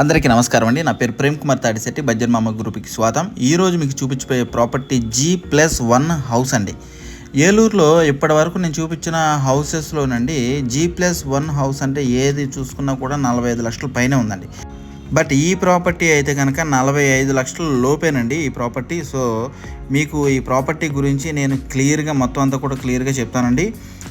అందరికీ నమస్కారం అండి. నా పేరు ప్రేమ్ కుమార్ తాడిశెట్టి బజ్జన్ మామ గ్రూప్కి స్వాగతం. ఈరోజు మీకు చూపించిపోయే property G plus one house అండి. ఏలూరులో ఇప్పటి వరకు నేను చూపించిన హౌసెస్లోనండి జీ ప్లస్ వన్ హౌస్ అంటే ఏది చూసుకున్నా కూడా నలభై ఐదు లక్షల పైనే ఉందండి. బట్ ఈ ప్రాపర్టీ అయితే కనుక నలభై ఐదు లక్షల లోపేనండి ఈ ప్రాపర్టీ. సో మీకు ఈ ప్రాపర్టీ గురించి నేను క్లియర్గా మొత్తం అంతా కూడా క్లియర్గా చెప్తానండి.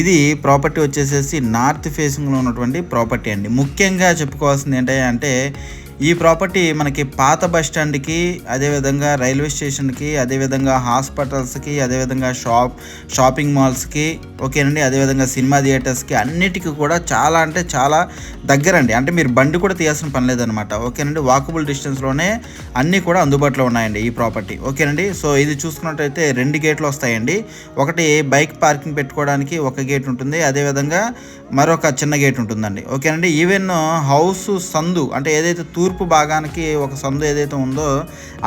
ఇది ప్రాపర్టీ వచ్చేసేసి నార్త్ ఫేసింగ్లో ఉన్నటువంటి ప్రాపర్టీ అండి. ముఖ్యంగా చెప్పుకోవాల్సింది ఏంటంటే ఈ ప్రాపర్టీ మనకి పాత బస్ స్టాండ్కి అదేవిధంగా రైల్వే స్టేషన్కి అదేవిధంగా హాస్పిటల్స్కి అదేవిధంగా షాప్ షాపింగ్ మాల్స్కి ఓకేనండి? అదేవిధంగా సినిమా థియేటర్స్కి అన్నిటికీ కూడా చాలా అంటే చాలా దగ్గరండి. అంటే మీరు బండి కూడా తీయాల్సిన పని లేదనమాట. ఓకేనండి? వాకబుల్ డిస్టెన్స్లోనే అన్నీ కూడా అందుబాటులో ఉన్నాయండి ఈ ప్రాపర్టీ. ఓకేనండి? సో ఇది చూసుకున్నట్టయితే రెండు గేట్లు వస్తాయండి. ఒకటి బైక్ పార్కింగ్ పెట్టుకోవడానికి ఒక గేట్ ఉంటుంది. అదేవిధంగా మరొక చిన్న గేట్ ఉంటుందండి. ఓకేనండి? ఈవెన్ హౌస్ సందు అంటే ఏదైతే తూర్పు తూర్పు భాగానికి ఒక సందు ఏదైతే ఉందో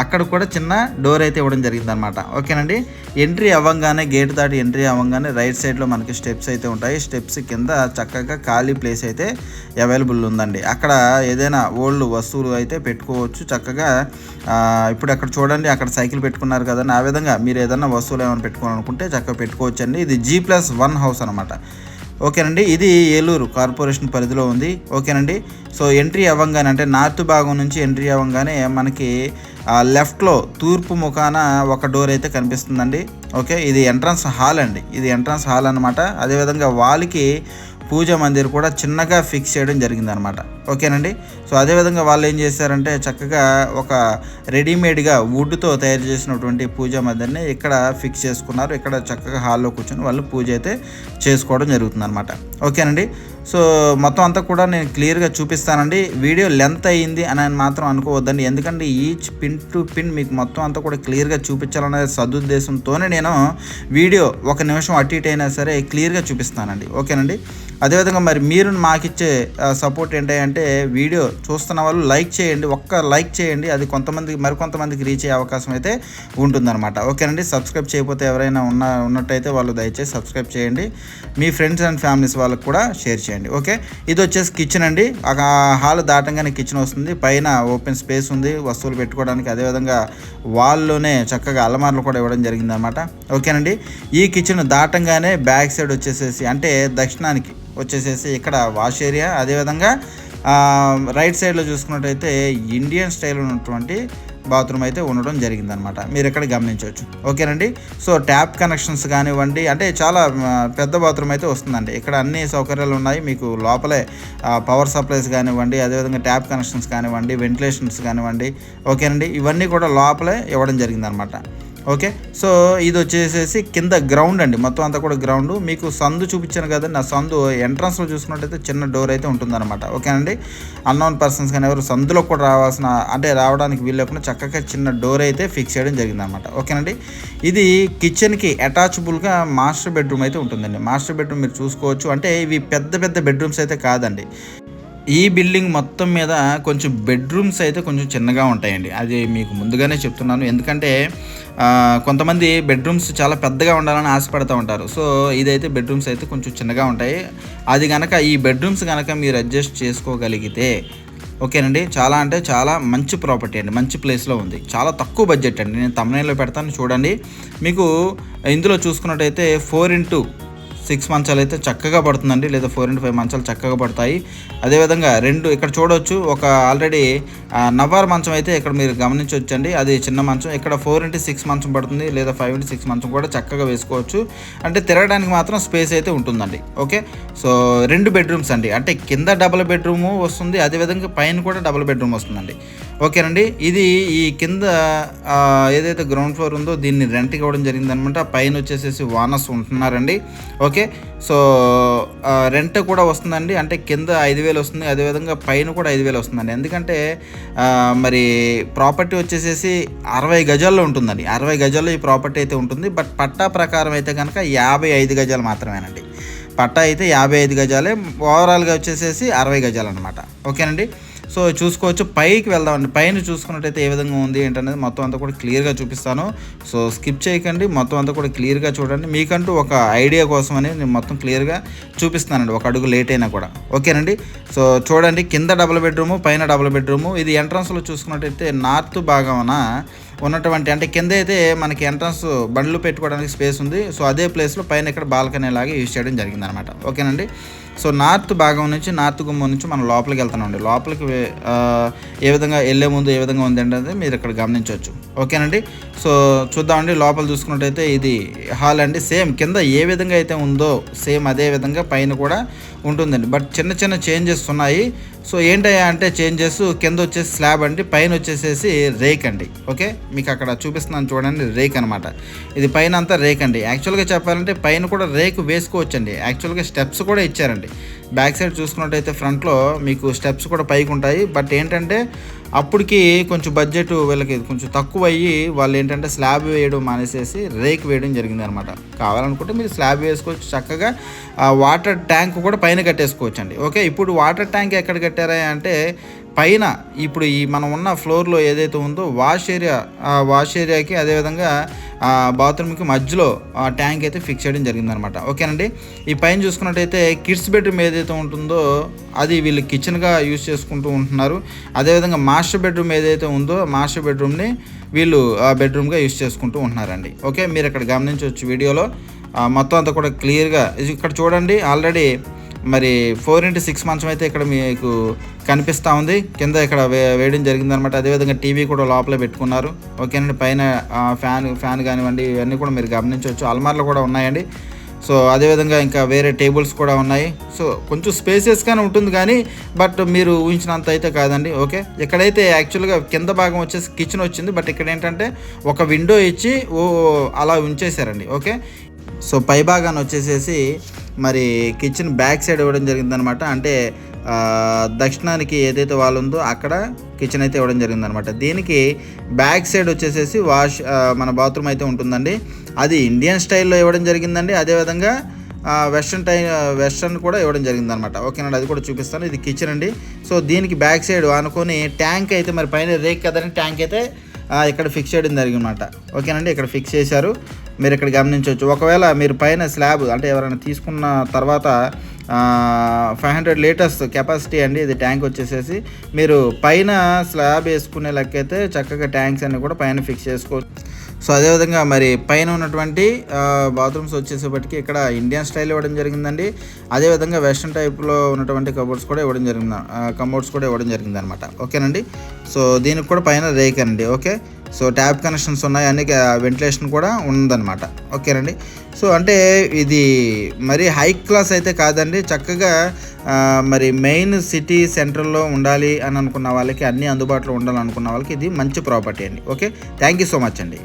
అక్కడ కూడా చిన్న డోర్ అయితే ఇవ్వడం జరిగింది అనమాట ఓకేనండి? ఎంట్రీ అవ్వగానే గేట్ దాటి ఎంట్రీ అవ్వగానే రైట్ సైడ్లో మనకి స్టెప్స్ అయితే ఉంటాయి. స్టెప్స్ కింద చక్కగా ఖాళీ ప్లేస్ అయితే అవైలబుల్ ఉందండి. అక్కడ ఏదైనా ఓల్డ్ వస్తువులు అయితే పెట్టుకోవచ్చు. చక్కగా ఇప్పుడు అక్కడ చూడండి అక్కడ సైకిల్ పెట్టుకున్నారు కదండి. ఆ విధంగా మీరు ఏదైనా వస్తువులు ఏమైనా పెట్టుకోవాలనుకుంటే చక్కగా పెట్టుకోవచ్చండి. ఇది జీ ప్లస్ వన్ హౌస్ అనమాట ఓకేనండి ఇది ఏలూరు కార్పొరేషన్ పరిధిలో ఉంది. ఓకేనండి సో ఎంట్రీ అవ్వంగానే అంటే నార్త్ భాగం నుంచి ఎంట్రీ అవ్వంగానే మనకి లెఫ్ట్లో తూర్పు ముఖాన ఒక డోర్ అయితే కనిపిస్తుందండి. ఓకే ఇది ఎంట్రన్స్ హాల్ అండి. ఇది ఎంట్రన్స్ హాల్ అనమాట అదేవిధంగా వాల్కి పూజ మందిర్ కూడా చిన్నగా ఫిక్స్ చేయడం జరిగిందనమాట. ఓకేనండి? సో అదేవిధంగా వాళ్ళు ఏం చేశారంటే చక్కగా ఒక రెడీమేడ్గా వుడ్తో తయారు చేసినటువంటి పూజ మందిర్ని ఇక్కడ ఫిక్స్ చేసుకున్నారు. ఇక్కడ చక్కగా హాల్లో కూర్చొని వాళ్ళు పూజ అయితే చేసుకోవడం జరుగుతుందన్నమాట ఓకేనండి? సో మొత్తం అంతా కూడా నేను క్లియర్గా చూపిస్తానండి. వీడియో లెంత్ అయ్యింది అని ఆయన మాత్రం అనుకోవద్దండి. ఎందుకంటే ఈచ్ పిన్ టు పిన్ మీకు మొత్తం అంతా కూడా క్లియర్గా చూపించాలనే సదుద్దేశంతోనే నేను వీడియో ఒక నిమిషం అటు ఇటు అయినా సరే క్లియర్గా చూపిస్తానండి. ఓకేనండి? అదేవిధంగా మరి మీరు మాకిచ్చే సపోర్ట్ ఏంటంటే వీడియో చూస్తున్న వాళ్ళు లైక్ చేయండి ఒక్క లైక్ చేయండి అది కొంతమందికి మరికొంతమందికి రీచ్ అయ్యే అవకాశం అయితే ఉంటుందన్నమాట. ఓకేనండి? సబ్స్క్రైబ్ చేయకపోతే ఎవరైనా ఉన్న ఉన్నట్టయితే వాళ్ళు దయచేసి సబ్స్క్రైబ్ చేయండి. మీ ఫ్రెండ్స్ అండ్ ఫ్యామిలీస్ వాళ్ళకి కూడా షేర్ చేయండి. ఓకే? ఇది వచ్చేసి కిచెన్ అండి. ఒక హాల్ దాటంగానే కిచెన్ వస్తుంది. పైన ఓపెన్ స్పేస్ ఉంది. వస్తువులు పెట్టుకోవడానికి అదేవిధంగా వాల్లోనే చక్కగా అలమార్లు కూడా ఇవ్వడం జరిగిందనమాట ఓకేనండి? ఈ కిచెన్ దాటంగానే బ్యాక్ సైడ్ వచ్చేసేసి అంటే దక్షిణానికి వచ్చేసేసి ఇక్కడ వాష్ ఏరియా. అదేవిధంగా రైట్ సైడ్లో చూసుకున్నట్టయితే ఇండియన్ స్టైల్ ఉన్నటువంటి బాత్రూమ్ అయితే ఉండడం జరిగిందనమాట మీరు ఇక్కడ గమనించవచ్చు. ఓకేనండి? సో ట్యాప్ కనెక్షన్స్ కానివ్వండి అంటే చాలా పెద్ద బాత్రూమ్ అయితే వస్తుందండి. ఇక్కడ అన్ని సౌకర్యాలు ఉన్నాయి. మీకు లోపలే పవర్ సప్లైస్ కానివ్వండి అదేవిధంగా ట్యాప్ కనెక్షన్స్ కానివ్వండి వెంటిలేషన్స్ కానివ్వండి ఓకేనండి? ఇవన్నీ కూడా లోపలే ఇవ్వడం జరిగిందనమాట ఓకే? సో ఇది వచ్చేసేసి కింద గ్రౌండ్ అండి. మొత్తం అంతా కూడా గ్రౌండ్. మీకు సందు చూపించాను కదండి. ఆ సందు ఎంట్రన్స్లో చూసుకున్నట్టయితే చిన్న డోర్ అయితే ఉంటుందన్నమాట. ఓకేనండి? అన్నోన్ పర్సన్స్ కానీ ఎవరు సందులో కూడా రావాల్సిన అంటే రావడానికి వీలు లేకుండా చక్కగా చిన్న డోర్ అయితే ఫిక్స్ చేయడం జరిగిందనమాట ఓకేనండి? ఇది కిచెన్కి అటాచబుల్గా మాస్టర్ బెడ్రూమ్ అయితే ఉంటుందండి. మాస్టర్ బెడ్రూమ్ మీరు చూసుకోవచ్చు. అంటే ఇవి పెద్ద పెద్ద బెడ్రూమ్స్ అయితే కాదండి. ఈ బిల్డింగ్ మొత్తం మీద కొంచెం బెడ్రూమ్స్ అయితే కొంచెం చిన్నగా ఉంటాయండి. అది మీకు ముందుగానే చెప్తున్నాను. ఎందుకంటే కొంతమంది బెడ్రూమ్స్ చాలా పెద్దగా ఉండాలని ఆశపడుతూ ఉంటారు. సో ఇదైతే బెడ్రూమ్స్ అయితే కొంచెం చిన్నగా ఉంటాయి. అది కనుక ఈ బెడ్రూమ్స్ కనుక మీరు అడ్జస్ట్ చేసుకోగలిగితే ఓకేనండి? చాలా అంటే చాలా మంచి ప్రాపర్టీ అండి. మంచి ప్లేస్లో ఉంది. చాలా తక్కువ బడ్జెట్ అండి. నేను తమిళలో పెడతాను చూడండి. మీకు ఇందులో చూసుకున్నట్టయితే ఫోర్ ఇంటూ సిక్స్ మంచాలు అయితే చక్కగా పడుతుందండి లేదా ఫోర్ ఇంటూ ఫైవ్ మంచాలు చక్కగా పడతాయి. అదేవిధంగా రెండు ఇక్కడ చూడవచ్చు ఒక ఆల్రెడీ నవ్వార్ మంచం అయితే ఇక్కడ మీరు గమనించవచ్చండి అది చిన్న మంచం ఇక్కడ ఫోర్ ఇంటూ సిక్స్ మంచం పడుతుంది లేదా ఫైవ్ ఇంటూ సిక్స్ మంచం కూడా చక్కగా వేసుకోవచ్చు. అంటే తిరగడానికి మాత్రం స్పేస్ అయితే ఉంటుందండి ఓకే? సో రెండు బెడ్రూమ్స్ అండి అంటే కింద డబుల్ బెడ్రూమ్ వస్తుంది అదేవిధంగా పైన కూడా డబుల్ బెడ్రూమ్ వస్తుందండి. ఓకేనండి. ఇది ఈ కింద ఏదైతే గ్రౌండ్ ఫ్లోర్ ఉందో దీన్ని రెంట్కి ఇవ్వడం జరిగిందనమాట. పైన వచ్చేసేసి వానస్ ఉంటున్నారండి. ఓకే. సో రెంట్ కూడా వస్తుందండి. అంటే కింద ఐదు వేలు వస్తుంది. అదేవిధంగా పైన కూడా ఐదు వేలు వస్తుందండి. ఎందుకంటే మరి ప్రాపర్టీ వచ్చేసేసి అరవై గజాల్లో ఉంటుందండి. అరవై గజాల్లో ఈ ప్రాపర్టీ అయితే ఉంటుంది. బట్ పట్టా ప్రకారం అయితే కనుక యాభై ఐదు గజాలు మాత్రమేనండి. పట్టా అయితే యాభై ఐదు గజాలే. ఓవరాల్గా వచ్చేసేసి అరవై గజాలు అనమాట ఓకేనండి. సో చూసుకోవచ్చు. పైకి వెళ్దామండి. పైన చూసుకున్నట్టయితే ఏ విధంగా ఉంది ఏంటనేది మొత్తం అంతా కూడా క్లియర్గా చూపిస్తాను. సో స్కిప్ చేయకండి. మొత్తం అంతా కూడా క్లియర్గా చూడండి. మీకంటూ ఒక ఐడియా కోసం అనేది నేను మొత్తం క్లియర్గా చూపిస్తానండి ఒక అడుగు లేట్ అయినా కూడా. ఓకేనండి? సో చూడండి. కింద డబుల్ బెడ్రూము పైన డబుల్ బెడ్రూము. ఇది ఎంట్రన్స్లో చూసుకున్నట్టయితే నార్త్ భాగమున ఉన్నటువంటి అంటే కింద అయితే మనకి ఎంట్రన్స్ బండ్లు పెట్టుకోవడానికి స్పేస్ ఉంది. సో అదే ప్లేస్లో పైన ఇక్కడ బాల్కనీ లాగా యూజ్ చేయడం జరిగింది అనమాట ఓకేనండి? సో నార్త్ భాగం నుంచి నార్త్ గుమ్మం నుంచి మనం లోపలికి వెళ్తామండి లోపలికి ఏ విధంగా వెళ్ళే ముందు ఏ విధంగా ఉంది అంటే మీరు ఇక్కడ గమనించవచ్చు. ఓకేనండి? సో చూద్దామండి లోపల చూసుకున్నట్టయితే ఇది హాల్ అండి. సేమ్ కింద ఏ విధంగా అయితే ఉందో సేమ్ అదే విధంగా పైన కూడా ఉంటుందండి. బట్ చిన్న చిన్న చేంజెస్ ఉన్నాయి. సో ఏంటయ్యా అంటే చేంజెస్ కింద వచ్చేసి స్లాబ్ అండి పైన వచ్చేసేసి రేక్ అండి. ఓకే? మీకు అక్కడ చూపిస్తున్నాను చూడండి రేక్ అనమాట ఇది పైన అంతా రేక్ అండి. యాక్చువల్గా చెప్పాలంటే పైన కూడా రేక్ వేసుకోవచ్చండి. యాక్చువల్గా స్టెప్స్ కూడా ఇచ్చారండి. బ్యాక్ సైడ్ చూసుకున్నట్టయితే ఫ్రంట్లో మీకు స్టెప్స్ కూడా పైకి ఉంటాయి బట్ ఏంటంటే అప్పటికి కొంచెం బడ్జెట్ వీళ్ళకి కొంచెం తక్కువ అయ్యి వాళ్ళు ఏంటంటే స్లాబ్ వేయడం మానేసేసి రేక్ వేయడం జరిగింది అనమాట కావాలనుకుంటే మీరు స్లాబ్ వేసుకోవచ్చు. చక్కగా ఆ వాటర్ ట్యాంక్ కూడా పైన కట్టేసుకోవచ్చు అండి ఓకే ఇప్పుడు వాటర్ ట్యాంక్ ఎక్కడ కట్టారా అంటే పైన ఇప్పుడు ఈ మనం ఉన్న ఫ్లోర్లో ఏదైతే ఉందో వాష్ ఏరియా ఆ వాష్ ఏరియాకి అదేవిధంగా ఆ బాత్రూమ్కి మధ్యలో ఆ ట్యాంక్ అయితే ఫిక్స్ చేయడం జరిగిందనమాట. ఓకేనండి? ఈ పైన చూసుకున్నట్టయితే కిడ్స్ బెడ్రూమ్ ఏదైతే ఉంటుందో అది వీళ్ళు కిచెన్గా యూస్ చేసుకుంటూ ఉంటున్నారు. అదేవిధంగా మాస్టర్ బెడ్రూమ్ ఏదైతే ఉందో మాస్టర్ బెడ్రూమ్ని వీళ్ళు ఆ బెడ్రూమ్గా యూస్ చేసుకుంటూ ఉంటున్నారండి. ఓకే? మీరు ఇక్కడ గమనించవచ్చు వీడియోలో. మొత్తం అంతా కూడా క్లియర్గా ఇక్కడ చూడండి ఆల్రెడీ మరి ఫోర్ ఇంటూ సిక్స్ మంచం అయితే ఇక్కడ మీకు కనిపిస్తూ ఉంది. కింద ఇక్కడ వే వేయడం జరిగిందనమాట అదేవిధంగా టీవీ కూడా లోపల పెట్టుకున్నారు. ఓకేనండి. పైన ఫ్యాన్ ఫ్యాన్ కానివ్వండి ఇవన్నీ కూడా మీరు గమనించవచ్చు. అల్మార్లు కూడా ఉన్నాయండి. సో అదేవిధంగా ఇంకా వేరే టేబుల్స్ కూడా ఉన్నాయి. సో కొంచెం స్పేసెస్గానే ఉంటుంది కానీ బట్ మీరు ఊహించినంత అయితే కాదండి. ఓకే? ఇక్కడైతే యాక్చువల్గా కింద భాగం వచ్చేసి కిచెన్ వచ్చింది. బట్ ఇక్కడ ఏంటంటే ఒక విండో ఇచ్చి ఓ అలా ఉంచేశారండి. ఓకే? సో పై భాగాన్ని వచ్చేసేసి మరి కిచెన్ బ్యాక్ సైడ్ ఇవ్వడం జరిగిందనమాట అంటే దక్షిణానికి ఏదైతే వాళ్ళు ఉందో అక్కడ కిచెన్ అయితే ఇవ్వడం జరిగిందనమాట దీనికి బ్యాక్ సైడ్ వచ్చేసేసి వాష్ మన బాత్రూమ్ అయితే ఉంటుందండి. అది ఇండియన్ స్టైల్లో ఇవ్వడం జరిగిందండి. అదేవిధంగా వెస్ట్రన్ టై వెస్ట్రన్ కూడా ఇవ్వడం జరిగిందనమాట ఓకేనండి అది కూడా చూపిస్తాను. ఇది కిచెన్ అండి. సో దీనికి బ్యాక్ సైడ్ అనుకొని ట్యాంక్ అయితే మరి పైన రేక్ కదని ట్యాంక్ అయితే ఇక్కడ ఫిక్స్ చేయడం జరిగిందన్నమాట. ఓకేనండి? ఇక్కడ ఫిక్స్ చేశారు. మీరు ఇక్కడ గమనించవచ్చు. ఒకవేళ మీరు పైన స్లాబ్ అంటే ఎవరైనా తీసుకున్న తర్వాత ఫైవ్ హండ్రెడ్ లీటర్స్ కెపాసిటీ అండి. ఇది ట్యాంక్ వచ్చేసేసి మీరు పైన స్లాబ్ వేసుకునే లెక్కైతే చక్కగా ట్యాంక్స్ అన్నీ కూడా పైన ఫిక్స్ చేసుకోవచ్చు. సో అదేవిధంగా మరి పైన ఉన్నటువంటి బాత్రూమ్స్ వచ్చేసేపటికి ఇక్కడ ఇండియన్ స్టైల్ ఇవ్వడం జరిగిందండి. అదేవిధంగా వెస్ట్రన్ టైప్లో ఉన్నటువంటి కబోర్డ్స్ కూడా ఇవ్వడం జరిగింది కబోర్డ్స్ కూడా ఇవ్వడం జరిగింది అనమాట ఓకేనండి? సో దీనికి కూడా పైన రేక్ అండి ఓకే? సో ట్యాప్ కనెక్షన్స్ ఉన్నాయి అన్ని వెంటిలేషన్ కూడా ఉందన్నమాట. ఓకేనండి? సో అంటే ఇది మరి హై క్లాస్ అయితే కాదండి చక్కగా మరి మెయిన్ సిటీ సెంటర్లో ఉండాలి అని అనుకున్న వాళ్ళకి అన్ని అందుబాటులో ఉండాలనుకున్న వాళ్ళకి ఇది మంచి ప్రాపర్టీ అండి okay? Thank you so much అండి.